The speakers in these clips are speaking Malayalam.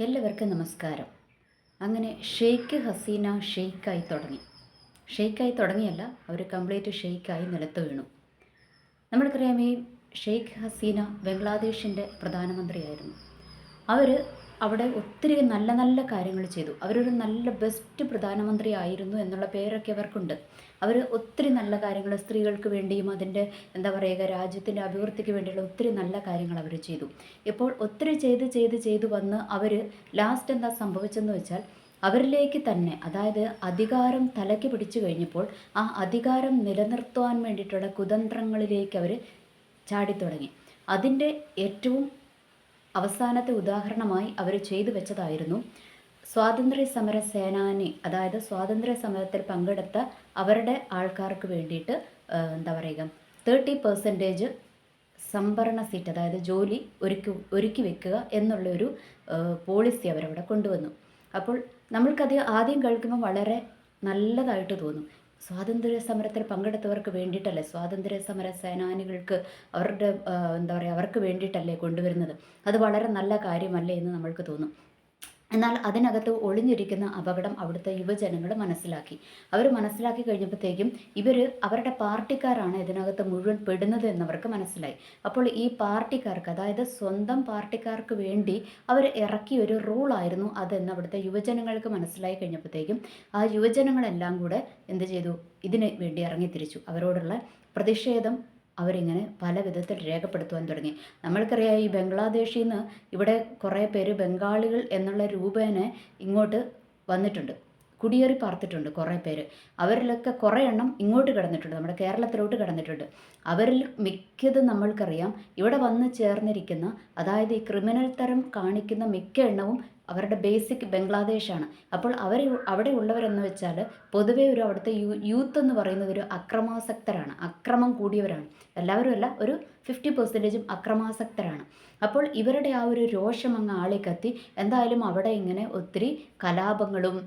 എല്ലാവർക്കും നമസ്കാരം. അങ്ങനെ ഷെയ്ക്ക് ഹസീന ഷെയ്ക്കായി തുടങ്ങി. ഷെയ്ക്കായി തുടങ്ങിയല്ല അവർ കംപ്ലീറ്റ് ഷെയ്ക്കായി നിലത്ത് വീണു. നമ്മൾക്കറിയാം ഈ ഷെയ്ഖ് ഹസീന ബംഗ്ലാദേശിന്റെ പ്രധാനമന്ത്രിയായിരുന്നു. അവർ അവിടെ ഒത്തിരി നല്ല നല്ല കാര്യങ്ങൾ ചെയ്തു. അവരൊരു നല്ല ബെസ്റ്റ് പ്രധാനമന്ത്രി ആയിരുന്നു എന്നുള്ള പേരൊക്കെ അവർക്കുണ്ട്. അവർ ഒത്തിരി നല്ല കാര്യങ്ങൾ സ്ത്രീകൾക്ക് വേണ്ടിയും അതിന്റെ എന്താ പറയുക രാജ്യത്തിന്റെ അഭിവൃദ്ധിക്ക് വേണ്ടിയുള്ള ഒത്തിരി നല്ല കാര്യങ്ങൾ അവർ ചെയ്തു. ഇപ്പോൾ ഒത്തിരി ചെയ്ത് ചെയ്ത് ചെയ്ത് വന്ന് അവർ ലാസ്റ്റ് എന്താ സംഭവിച്ചെന്ന് വെച്ചാൽ അവരിലേക്ക് തന്നെ അതായത് അധികാരം തലയ്ക്ക് പിടിച്ചു കഴിഞ്ഞപ്പോൾ ആ അധികാരം നിലനിർത്തുവാൻ വേണ്ടിയിട്ടുള്ള കുതന്ത്രങ്ങളിലേക്ക് അവർ ചാടിത്തുടങ്ങി. അതിന്റെ ഏറ്റവും അവസാനത്തെ ഉദാഹരണമായി അവർ ചെയ്തു വെച്ചതായിരുന്നു. സ്വാതന്ത്ര്യ സമര സേനാനി അതായത് സ്വാതന്ത്ര്യ സമരത്തിൽ പങ്കെടുത്ത അവരുടെ ആൾക്കാർക്ക് വേണ്ടിയിട്ട് എന്താ പറയുക തേർട്ടി പെർസെന്റേജ് സംഭരണ സീറ്റ് അതായത് ജോലി ഒരുക്കി ഒരുക്കി വെക്കുക എന്നുള്ളൊരു പോളിസി അവരവിടെ കൊണ്ടുവന്നു. അപ്പോൾ നമ്മൾക്കത് ആദ്യം കേൾക്കുമ്പോൾ വളരെ നല്ലതായിട്ട് തോന്നും. സ്വാതന്ത്ര്യ സമരത്തിൽ പങ്കെടുത്തവർക്ക് വേണ്ടിയിട്ടല്ലേ? സ്വാതന്ത്ര്യ സമര സേനാനികൾക്ക് അവരുടെ എന്താ പറയുക അവർക്ക് വേണ്ടിയിട്ടല്ലേ കൊണ്ടുവരുന്നത്? അത് വളരെ നല്ല കാര്യമല്ലേ എന്ന് നമ്മൾക്ക് തോന്നും. എന്നാൽ അതിനകത്ത് ഒളിഞ്ഞിരിക്കുന്ന അപകടം അവിടുത്തെ യുവജനങ്ങൾ മനസ്സിലാക്കി. അവർ മനസ്സിലാക്കി കഴിഞ്ഞപ്പോഴത്തേക്കും ഇവർ അവരുടെ പാർട്ടിക്കാരാണ് ഇതിനകത്ത് മുഴുവൻ പെടുന്നത് എന്നവർക്ക് മനസ്സിലായി. അപ്പോൾ ഈ പാർട്ടിക്കാർക്ക് അതായത് സ്വന്തം പാർട്ടിക്കാർക്ക് വേണ്ടി അവർ ഇറക്കിയ ഒരു റൂളായിരുന്നു അതെന്ന് അവിടുത്തെ യുവജനങ്ങൾക്ക് മനസ്സിലായി കഴിഞ്ഞപ്പോഴത്തേക്കും ആ യുവജനങ്ങളെല്ലാം കൂടെ എന്ത് ചെയ്തു? ഇതിന് വേണ്ടി ഇറങ്ങിത്തിരിച്ചു. അവരോടുള്ള പ്രതിഷേധം അവരിങ്ങനെ പല വിധത്തിൽ രേഖപ്പെടുത്തുവാൻ തുടങ്ങി. നമ്മൾക്കറിയാം ഈ ബംഗ്ലാദേശിൽ നിന്ന് ഇവിടെ കുറേ പേര് ബംഗാളികൾ എന്നുള്ള രൂപേനെ ഇങ്ങോട്ട് വന്നിട്ടുണ്ട്. കുടിയേറി പാർത്തിട്ടുണ്ട് കുറേ പേര്. അവരിലൊക്കെ കുറേ എണ്ണം ഇങ്ങോട്ട് കിടന്നിട്ടുണ്ട് നമ്മുടെ കേരളത്തിലോട്ട് കിടന്നിട്ടുണ്ട്. അവരിൽ മിക്കതും നമ്മൾക്കറിയാം. ഇവിടെ വന്ന് ചേർന്നിരിക്കുന്ന അതായത് ഈ ക്രിമിനൽ തരം കാണിക്കുന്ന മിക്ക എണ്ണവും അവരുടെ ബേസിക് ബംഗ്ലാദേശാണ്. അപ്പോൾ അവർ അവിടെ ഉള്ളവരെന്ന് വെച്ചാൽ പൊതുവേ ഒരു അവിടുത്തെ യൂ യൂത്ത് എന്ന് പറയുന്നത് ഒരു അക്രമാസക്തരാണ്. അക്രമം കൂടിയവരാണ്. എല്ലാവരും അല്ല ഒരു ഫിഫ്റ്റി പെർസെന്റേജും അക്രമാസക്തരാണ്. അപ്പോൾ ഇവരുടെ ആ ഒരു രോഷം അങ്ങ് ആളിക്കത്തി. എന്തായാലും അവിടെ ഇങ്ങനെ ഒത്തിരി കലാപങ്ങളും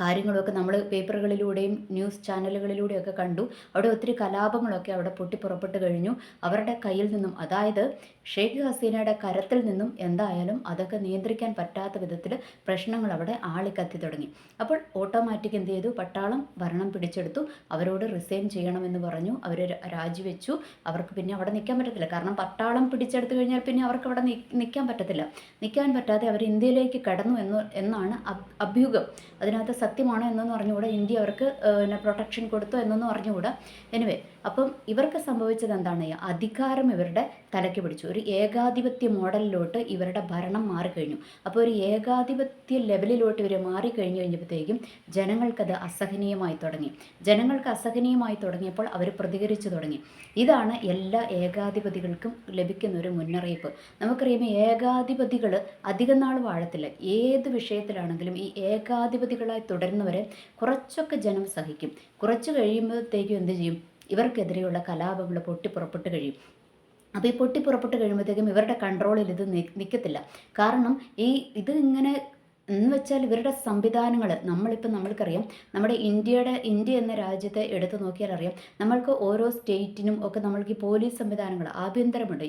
കാര്യങ്ങളൊക്കെ നമ്മൾ പേപ്പറുകളിലൂടെയും ന്യൂസ് ചാനലുകളിലൂടെയും ഒക്കെ കണ്ടു. അവിടെ ഒത്തിരി കലാപങ്ങളൊക്കെ അവിടെ പൊട്ടിപ്പുറപ്പെട്ട് കഴിഞ്ഞു. അവരുടെ കയ്യിൽ നിന്നും അതായത് ഷെയ്ഖ് ഹസീനയുടെ കരത്തിൽ നിന്നും എന്തായാലും അതൊക്കെ നിയന്ത്രിക്കാൻ പറ്റാത്ത വിധത്തിൽ പ്രശ്നങ്ങൾ അവിടെ ആളിക്കത്തി തുടങ്ങി. അപ്പോൾ ഓട്ടോമാറ്റിക് എന്ത് ചെയ്തു? പട്ടാളം ഭരണം പിടിച്ചെടുത്തു. അവരോട് റിസൈൻ ചെയ്യണമെന്ന് പറഞ്ഞു. അവർ രാജിവെച്ചു. അവർക്ക് പിന്നെ അവിടെ നിൽക്കാൻ പറ്റത്തില്ല. കാരണം പട്ടാളം പിടിച്ചെടുത്തു കഴിഞ്ഞാൽ പിന്നെ അവർക്ക് അവിടെ നിൽക്കാൻ പറ്റത്തില്ല. നിൽക്കാൻ പറ്റാതെ അവർ ഇന്ത്യയിലേക്ക് കടന്നു എന്ന് എന്നാണ് അഭ്- അഭ്യൂഹം. അതിനകത്ത് സത്യമാണോ എന്നൊന്നും അറിഞ്ഞുകൂടാ. ഇന്ത്യ അവർക്ക് പിന്നെ പ്രൊട്ടക്ഷൻ കൊടുത്തു എന്നൊന്നും അറിഞ്ഞുകൂടാ. എനിവേ അപ്പം ഇവർക്ക് സംഭവിച്ചത് എന്താണ്? അധികാരം ഇവരുടെ തലയ്ക്ക് പിടിച്ചു. ഒരു ഏകാധിപത്യ മോഡലിലോട്ട് ഇവരുടെ ഭരണം മാറിക്കഴിഞ്ഞു. അപ്പോൾ ഒരു ഏകാധിപത്യ ലെവലിലോട്ട് ഇവർ മാറിക്കഴിഞ്ഞു കഴിഞ്ഞപ്പോഴത്തേക്കും ജനങ്ങൾക്കത് അസഹനീയമായി തുടങ്ങി. ജനങ്ങൾക്ക് അസഹനീയമായി തുടങ്ങിയപ്പോൾ അവർ പ്രതികരിച്ചു തുടങ്ങി. ഇതാണ് എല്ലാ ഏകാധിപതികൾക്കും ലഭിക്കുന്ന ഒരു മുന്നറിയിപ്പ്. നമുക്കറിയാം ഏകാധിപതികൾ അധികം നാൾ വാഴത്തില്ല. ഏത് വിഷയത്തിലാണെങ്കിലും ഈ ഏകാധിപതികളായി തുടരുന്നവരെ കുറച്ചൊക്കെ ജനം സഹിക്കും. കുറച്ച് കഴിയുമ്പോഴത്തേക്കും എന്ത് ചെയ്യും? ഇവർക്കെതിരെയുള്ള കലാപങ്ങൾ പൊട്ടിപ്പുറപ്പെട്ട് കഴിയും. അപ്പോൾ ഈ പൊട്ടിപ്പുറപ്പെട്ട് കഴിയുമ്പോഴത്തേക്കും ഇവരുടെ കൺട്രോളിൽ ഇത് നിൽക്കത്തില്ല കാരണം ഈ ഇത് ഇങ്ങനെ എന്ന് വെച്ചാൽ ഇവരുടെ സംവിധാനങ്ങൾ നമ്മളിപ്പോൾ നമ്മൾക്കറിയാം നമ്മുടെ ഇന്ത്യയുടെ ഇന്ത്യ എന്ന രാജ്യത്തെ എടുത്തു നോക്കിയാൽ അറിയാം നമ്മൾക്ക് ഓരോ സ്റ്റേറ്റിനും ഒക്കെ നമ്മൾക്ക് ഈ പോലീസ് സംവിധാനങ്ങൾ ആഭ്യന്തരമുണ്ട്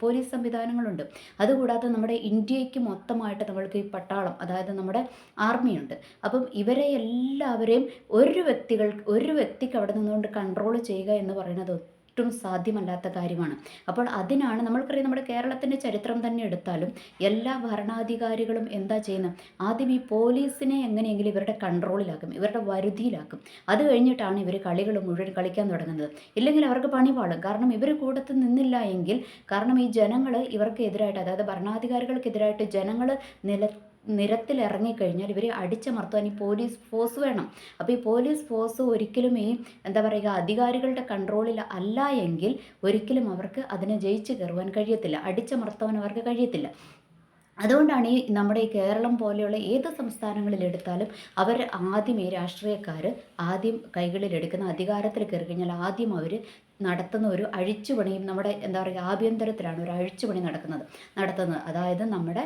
പോലീസ് സംവിധാനങ്ങളുണ്ട്. അതുകൂടാതെ നമ്മുടെ ഇന്ത്യയ്ക്ക് മൊത്തമായിട്ട് നമ്മൾക്ക് ഈ പട്ടാളം അതായത് നമ്മുടെ ആർമിയുണ്ട്. അപ്പം ഇവരെ എല്ലാവരെയും ഒരു വ്യക്തികൾ ഒരു വ്യക്തിക്ക് അവിടെ നിന്നുകൊണ്ട് കൺട്രോൾ ചെയ്യുക എന്ന് പറയുന്നത് ഒട്ടും സാധ്യമല്ലാത്ത കാര്യമാണ്. അപ്പോൾ അതിനാണ് നമ്മൾക്കറിയാം നമ്മുടെ കേരളത്തിന്റെ ചരിത്രം തന്നെ എടുത്താലും എല്ലാ ഭരണാധികാരികളും എന്താ ചെയ്യുന്നത് ആദ്യം ഈ പോലീസിനെ എങ്ങനെയെങ്കിലും ഇവരുടെ കൺട്രോളിലാക്കും ഇവരുടെ വരുതിയിലാക്കും. അത് കഴിഞ്ഞിട്ടാണ് ഇവർ കളികൾ മുഴുവൻ കളിക്കാൻ തുടങ്ങുന്നത്. ഇല്ലെങ്കിൽ അവർക്ക് പണി പാളും. കാരണം ഇവർ കൂടത്ത് നിന്നില്ല എങ്കിൽ കാരണം ഈ ജനങ്ങൾ ഇവർക്ക് എതിരായിട്ട് അതായത് ഭരണാധികാരികൾക്കെതിരായിട്ട് ജനങ്ങൾ നില നിരത്തിൽ ഇവർ അടിച്ചമർത്താൻ ഈ പോലീസ് ഫോഴ്സ് വേണം. അപ്പോൾ ഈ പോലീസ് ഫോഴ്സ് ഒരിക്കലും ഈ എന്താ പറയുക അധികാരികളുടെ കൺട്രോളിൽ അല്ല എങ്കിൽ ഒരിക്കലും അവർക്ക് അതിനെ ജയിച്ചു കയറുവാൻ കഴിയത്തില്ല. അടിച്ചമർത്താൻ അവർക്ക് കഴിയത്തില്ല. അതുകൊണ്ടാണ് ഈ നമ്മുടെ ഈ കേരളം പോലെയുള്ള ഏത് സംസ്ഥാനങ്ങളിലെടുത്താലും അവർ ആദ്യം ഈ രാഷ്ട്രീയക്കാർ ആദ്യം കൈകളിലെടുക്കുന്ന അധികാരത്തിൽ കയറി കഴിഞ്ഞാൽ ആദ്യം അവർ നടത്തുന്ന ഒരു അഴിച്ചുപണിയും നമ്മുടെ എന്താ പറയുക ആഭ്യന്തരത്തിലാണ് ഒരു അഴിച്ചുപണി നടക്കുന്നത്. നടത്തുന്നത്. അതായത് നമ്മുടെ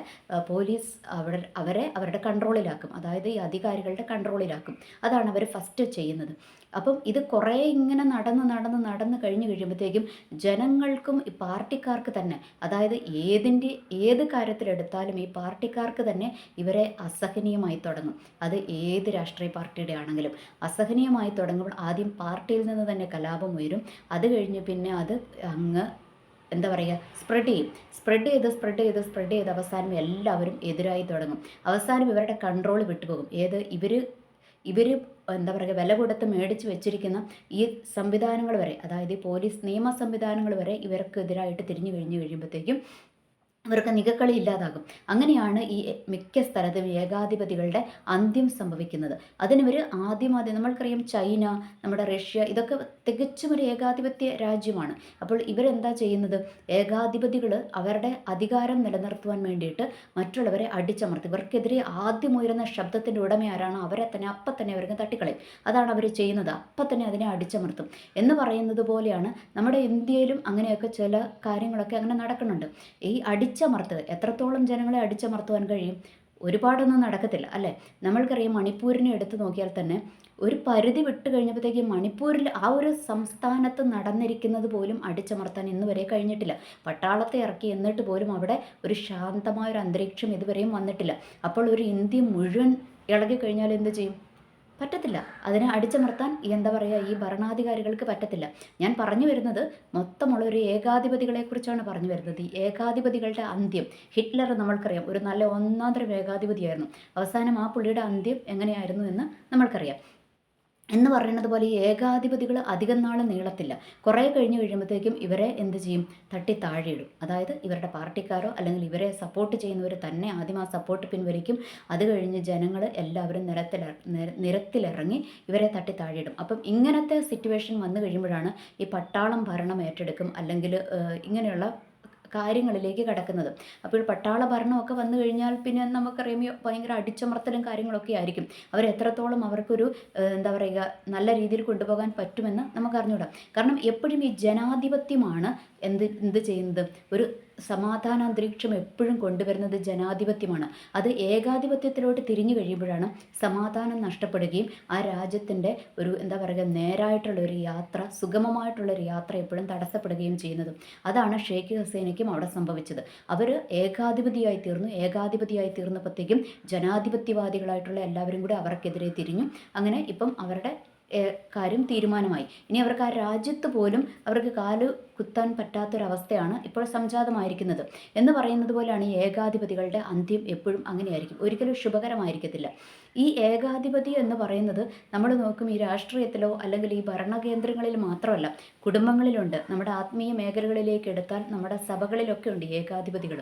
പോലീസ് അവിടെ അവരെ അവരുടെ കൺട്രോളിലാക്കും അതായത് ഈ അധികാരികളുടെ കൺട്രോളിലാക്കും അതാണ് അവർ ഫസ്റ്റ് ചെയ്യുന്നത്. അപ്പം ഇത് കുറേ ഇങ്ങനെ നടന്ന് നടന്ന് നടന്ന് കഴിഞ്ഞ് കഴിയുമ്പോഴത്തേക്കും ജനങ്ങൾക്കും ഈ പാർട്ടിക്കാർക്ക് തന്നെ അതായത് ഏതിന്റെ ഏത് കാര്യത്തിലെടുത്താലും ഈ പാർട്ടിക്കാർക്ക് തന്നെ ഇവരെ അസഹനീയമായി തുടങ്ങും. അത് ഏത് രാഷ്ട്രീയ പാർട്ടിയുടെ ആണെങ്കിലും. അസഹനീയമായി തുടങ്ങുമ്പോൾ ആദ്യം പാർട്ടിയിൽ നിന്ന് തന്നെ കലാപം ഉയരും. അത് കഴിഞ്ഞ് പിന്നെ അത് അങ്ങ് എന്താ പറയുക സ്പ്രെഡ് ചെയ്യും. സ്പ്രെഡ് ചെയ്ത് സ്പ്രെഡ് ചെയ്ത് സ്പ്രെഡ് ചെയ്ത് അവസാനം എല്ലാവരും എതിരായി തുടങ്ങും. അവസാനം ഇവരുടെ കൺട്രോൾ വിട്ടുപോകും. ഏത്? ഇവർ ഇവർ എന്താ പറയുക വില കൊടുത്ത് മേടിച്ച് വെച്ചിരിക്കുന്ന ഈ സംവിധാനങ്ങൾ വരെ അതായത് ഈ പോലീസ് നിയമ സംവിധാനങ്ങൾ വരെ ഇവർക്കെതിരായിട്ട് തിരിഞ്ഞു കഴിഞ്ഞു കഴിയുമ്പോഴത്തേക്കും ഇവർക്ക് നികക്കളി ഇല്ലാതാകും. അങ്ങനെയാണ് ഈ മിക്ക സ്ഥലത്തും ഏകാധിപതികളുടെ അന്ത്യം സംഭവിക്കുന്നത്. അതിനിവർ ആദ്യമാദ്യം ആദ്യം നമ്മൾക്കറിയാം ചൈന നമ്മുടെ റഷ്യ ഇതൊക്കെ തികച്ചും ഒരു ഏകാധിപത്യ രാജ്യമാണ്. അപ്പോൾ ഇവരെന്താ ചെയ്യുന്നത്? ഏകാധിപതികൾ അവരുടെ അധികാരം നിലനിർത്തുവാൻ വേണ്ടിയിട്ട് മറ്റുള്ളവരെ അടിച്ചമർത്തി. ഇവർക്കെതിരെ ആദ്യം ഉയരുന്ന ശബ്ദത്തിന്റെ ഉടമ ആരാണോ അവരെ തന്നെ അപ്പം തന്നെ അവർക്ക് തട്ടിക്കളയും. അതാണ് അവർ ചെയ്യുന്നത്. അപ്പം തന്നെ അതിനെ അടിച്ചമർത്തും. എന്ന് പറയുന്നത് പോലെയാണ് നമ്മുടെ ഇന്ത്യയിലും അങ്ങനെയൊക്കെ ചില കാര്യങ്ങളൊക്കെ അങ്ങനെ നടക്കുന്നുണ്ട്. ഈ അടിച്ച അടിച്ചമർത്തുക എത്രത്തോളം ജനങ്ങളെ അടിച്ചമർത്തുവാൻ കഴിയും? ഒരുപാടൊന്നും നടക്കത്തില്ല അല്ലേ? നമ്മൾക്കറിയാം മണിപ്പൂരിനെ എടുത്തു നോക്കിയാൽ തന്നെ ഒരു പരിധി വിട്ട് കഴിഞ്ഞപ്പോഴത്തേക്ക് മണിപ്പൂരിൽ ആ ഒരു സംസ്ഥാനത്ത് നടന്നിരിക്കുന്നത് പോലും അടിച്ചമർത്താൻ ഇന്ന് വരെ കഴിഞ്ഞിട്ടില്ല. പട്ടാളത്തെ ഇറക്കി എന്നിട്ട് പോലും അവിടെ ഒരു ശാന്തമായ ഒരു അന്തരീക്ഷം ഇതുവരെയും വന്നിട്ടില്ല. അപ്പോൾ ഒരു ഇന്ത്യ മുഴുവൻ ഇളകി കഴിഞ്ഞാൽ എന്ത് ചെയ്യും? പറ്റത്തില്ല. അതിനെ അടിച്ചമർത്താൻ എന്താ പറയുക ഈ ഭരണാധികാരികൾക്ക് പറ്റത്തില്ല. ഞാൻ പറഞ്ഞു വരുന്നത് മൊത്തമുള്ള ഒരു ഏകാധിപതികളെക്കുറിച്ചാണ് പറഞ്ഞു വരുന്നത്. ഈ ഏകാധിപതികളുടെ അന്ത്യം. ഹിറ്റ്ലർ നമ്മൾക്കറിയാം ഒരു നല്ല ഒന്നാന്തരം ഏകാധിപതിയായിരുന്നു. അവസാനം ആ പുള്ളിയുടെ അന്ത്യം എങ്ങനെയായിരുന്നു എന്ന് നമ്മൾക്കറിയാം. എന്ന് പറയുന്നത് പോലെ ഈ ഏകാധിപതികൾ അധികം നാൾ നീളത്തില്ല. കുറേ കഴിഞ്ഞ് കഴിയുമ്പോഴത്തേക്കും ഇവരെ എന്ത് ചെയ്യും? തട്ടി താഴെയിടും. അതായത് ഇവരുടെ പാർട്ടിക്കാരോ അല്ലെങ്കിൽ ഇവരെ സപ്പോർട്ട് ചെയ്യുന്നവർ തന്നെ ആദ്യം ആ സപ്പോർട്ട് പിൻവലിക്കും. അത് കഴിഞ്ഞ് ജനങ്ങൾ എല്ലാവരും നിരത്തിൽ നിരത്തിലിറങ്ങി ഇവരെ തട്ടി താഴെയിടും. അപ്പം ഇങ്ങനത്തെ സിറ്റുവേഷൻ വന്നു കഴിയുമ്പോഴാണ് ഈ പട്ടാളം ഭരണം ഏറ്റെടുക്കും അല്ലെങ്കിൽ ഇങ്ങനെയുള്ള കാര്യങ്ങളിലേക്ക് കടക്കുന്നത്. അപ്പോൾ പട്ടാള ഭരണമൊക്കെ വന്നു കഴിഞ്ഞാൽ പിന്നെ നമുക്കറിയാം ഭയങ്കര അടിച്ചമർത്തലും കാര്യങ്ങളൊക്കെ ആയിരിക്കും. അവർ എത്രത്തോളം അവർക്കൊരു എന്താ പറയുക നല്ല രീതിയിൽ കൊണ്ടുപോകാൻ പറ്റുമെന്ന് നമുക്ക് അറിഞ്ഞുകൂടാം കാരണം എപ്പോഴും ഈ ജനാധിപത്യമാണ് എന്ത് എന്ത് ചെയ്യുന്നത്? ഒരു സമാധാന അന്തരീക്ഷം എപ്പോഴും കൊണ്ടുവരുന്നത് ജനാധിപത്യമാണ്. അത് ഏകാധിപത്യത്തിലോട്ട് തിരിഞ്ഞു കഴിയുമ്പോഴാണ് സമാധാനം നഷ്ടപ്പെടുകയും ആ രാജ്യത്തിന്റെ ഒരു എന്താ പറയുക നേരായിട്ടുള്ള ഒരു യാത്ര സുഗമമായിട്ടുള്ളൊരു യാത്ര എപ്പോഴും തടസ്സപ്പെടുകയും ചെയ്യുന്നത്. അതാണ് ഷെയ്ഖ് ഹസൈനയ്ക്കും അവിടെ സംഭവിച്ചത്. അവർ ഏകാധിപതിയായി തീർന്നു. ഏകാധിപതിയായി തീർന്നപ്പോഴത്തേക്കും ജനാധിപത്യവാദികളായിട്ടുള്ള എല്ലാവരും കൂടി അവർക്കെതിരെ തിരിഞ്ഞു. അങ്ങനെ ഇപ്പം അവരുടെ കാര്യം തീരുമാനമായി. ഇനി അവർക്ക് ആ രാജ്യത്ത് പോലും അവർക്ക് കാൽ കുത്താൻ പറ്റാത്തൊരവസ്ഥയാണ് ഇപ്പോൾ സംജാതമായിരിക്കുന്നത്. എന്ന് പറയുന്നത് പോലെയാണ് ഈ ഏകാധിപതികളുടെ അന്ത്യം എപ്പോഴും അങ്ങനെയായിരിക്കും. ഒരിക്കലും ശുഭകരമായിരിക്കത്തില്ല. ഈ ഏകാധിപതി എന്ന് പറയുന്നത് നമ്മൾ നോക്കും ഈ രാഷ്ട്രീയത്തിലോ അല്ലെങ്കിൽ ഈ ഭരണകേന്ദ്രങ്ങളിൽ മാത്രമല്ല കുടുംബങ്ങളിലുണ്ട്. നമ്മുടെ ആത്മീയ മേഖലകളിലേക്ക് എടുത്താൽ നമ്മുടെ സഭകളിലൊക്കെ ഉണ്ട് ഏകാധിപതികൾ.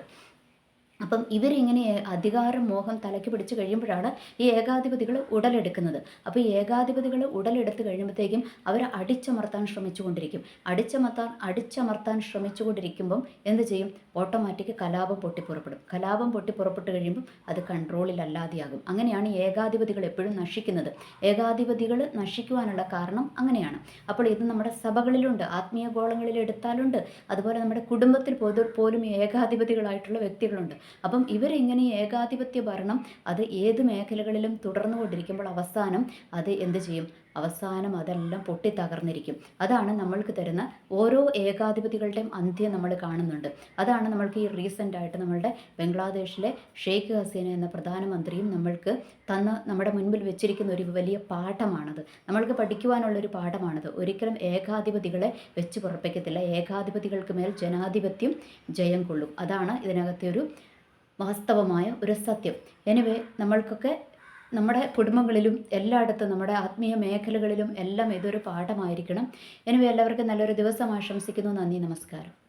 അപ്പം ഇവരിങ്ങനെ അധികാരം മോഹം തലയ്ക്ക് പിടിച്ച് കഴിയുമ്പോഴാണ് ഈ ഏകാധിപതികൾ ഉടലെടുക്കുന്നത്. അപ്പോൾ ഈ ഏകാധിപതികൾ ഉടലെടുത്ത് കഴിയുമ്പോഴത്തേക്കും അവർ അടിച്ചമർത്താൻ ശ്രമിച്ചുകൊണ്ടിരിക്കും. അടിച്ചമർത്താൻ അടിച്ചമർത്താൻ ശ്രമിച്ചുകൊണ്ടിരിക്കുമ്പം എന്ത് ചെയ്യും? ഓട്ടോമാറ്റിക് കലാപം പൊട്ടിപ്പുറപ്പെടും കലാപം പൊട്ടിപ്പുറപ്പെട്ട് കഴിയുമ്പം അത് കൺട്രോളിലല്ലാതെയാകും. അങ്ങനെയാണ് ഏകാധിപതികൾ എപ്പോഴും നശിക്കുന്നത്. ഏകാധിപതികൾ നശിക്കുവാനുള്ള കാരണം അങ്ങനെയാണ്. അപ്പോൾ ഇത് നമ്മുടെ സഭകളിലുണ്ട് ആത്മീയ ഗോളങ്ങളിൽ എടുത്താലുണ്ട്. അതുപോലെ നമ്മുടെ കുടുംബത്തിൽ പോലും ഏകാധിപതികളായിട്ടുള്ള വ്യക്തികളുണ്ട്. അപ്പം ഇവരെങ്ങനെ ഏകാധിപത്യ ഭരണം അത് ഏത് മേഖലകളിലും തുടർന്നു കൊണ്ടിരിക്കുമ്പോൾ അവസാനം അത് എന്ത് ചെയ്യും? അവസാനം അതെല്ലാം പൊട്ടിത്തകർന്നിരിക്കും. അതാണ് നമ്മൾക്ക് തരുന്ന ഓരോ ഏകാധിപതികളുടെയും അന്ത്യം നമ്മൾ കാണുന്നുണ്ട്. അതാണ് നമ്മൾക്ക് ഈ റീസെന്റായിട്ട് നമ്മളുടെ ബംഗ്ലാദേശിലെ ഷെയ്ഖ് ഹസീന എന്ന പ്രധാനമന്ത്രിയും നമ്മൾക്ക് തന്ന നമ്മുടെ മുൻപിൽ വെച്ചിരിക്കുന്ന ഒരു വലിയ പാഠമാണത്. നമ്മൾക്ക് പഠിക്കുവാനുള്ളൊരു പാഠമാണത്. ഒരിക്കലും ഏകാധിപതികളെ വെച്ച് പുറപ്പിക്കത്തില്ല. ഏകാധിപതികൾക്ക് മേൽ ജനാധിപത്യം ജയം കൊള്ളും. അതാണ് ഇതിനകത്തെ ഒരു വാസ്തവമായ ഒരു സത്യം. എനിവേ നമ്മൾക്കൊക്കെ നമ്മുടെ കുടുംബങ്ങളിലും എല്ലായിടത്തും നമ്മുടെ ആത്മീയ മേഖലകളിലും എല്ലാം ഇതൊരു പാഠമായിരിക്കണം. എനിവേ എല്ലാവർക്കും നല്ലൊരു ദിവസം ആശംസിക്കുന്നു. നന്ദി നമസ്കാരം.